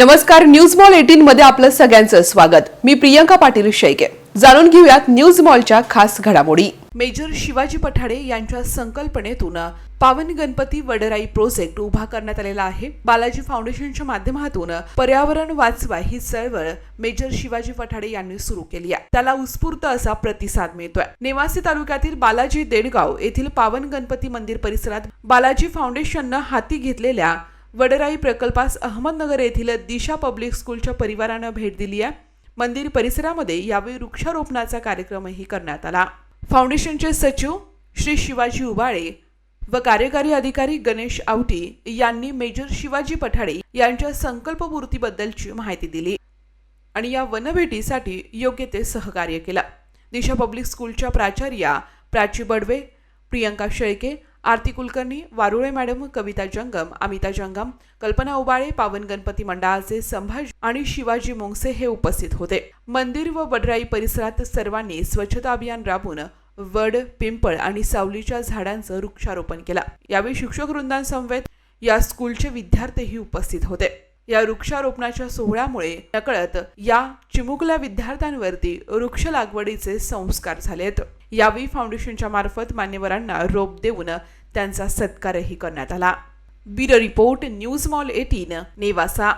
नमस्कार news mall eighteen मध्ये आपलं सगळ्यांचं स्वागत. मी प्रियंका पाटील शेळके. जाणून घेऊयात न्यूज मॉलच्या खास घडामोडी. मेजर शिवाजी पठाडे यांच्या संकल्पनेतून पावन गणपती वडराई प्रोजेक्ट उभा करण्यात आलेला आहे. बालाजी फाउंडेशनच्या माध्यमातून पर्यावरण वाचवा ही चळवळ मेजर शिवाजी पठाडे यांनी सुरू केली आहे. त्याला उत्स्फूर्त असा प्रतिसाद मिळतोय. नेवासी तालुक्यातील बालाजी देडगाव येथील पावन गणपती मंदिर परिसरात बालाजी फाउंडेशननं हाती घेतलेल्या वडराई प्रकल्पास अहमदनगर येथील दिशा पब्लिक स्कूलच्या परिवारानं भेट दिली आहे. मंदिर परिसरामध्ये यावेळी वृक्षारोपणाचा कार्यक्रमही करण्यात आला. फाउंडेशनचे सचिव श्री शिवाजी उबाळे व कार्यकारी अधिकारी गणेश आवटी यांनी मेजर शिवाजी पठाडे यांच्या संकल्पपूर्तीबद्दलची माहिती दिली आणि या वनभेटीसाठी योग्य ते सहकार्य केलं. दिशा पब्लिक स्कूलच्या प्राचार्या प्राची बडवे प्रियंका शेळके आरती कुलकर्णी वारुळे मॅडम कविता जंगम अमिता जंगम कल्पना उबाळे पावन गणपती मंडळाचे संभाजी आणि शिवाजी मोंगसे हे उपस्थित होते. मंदिर व वडराई परिसरात सर्वांनी स्वच्छता अभियान राबवून वड पिंपळ आणि सावलीच्या झाडांचं वृक्षारोपण केलं. यावेळी शिक्षक वृंदांसमवेत या स्कूलचे विद्यार्थीही उपस्थित होते. या वृक्षारोपणाच्या सोहळ्यामुळे नकळत या चिमुकल्या विद्यार्थ्यांवरती वृक्ष लागवडीचे संस्कार झालेत यावेळी फाउंडेशनच्या मार्फत मान्यवरांना रोप देऊन त्यांचा सत्कारही करण्यात आला. Bureau report news mall eighteen Nevasa.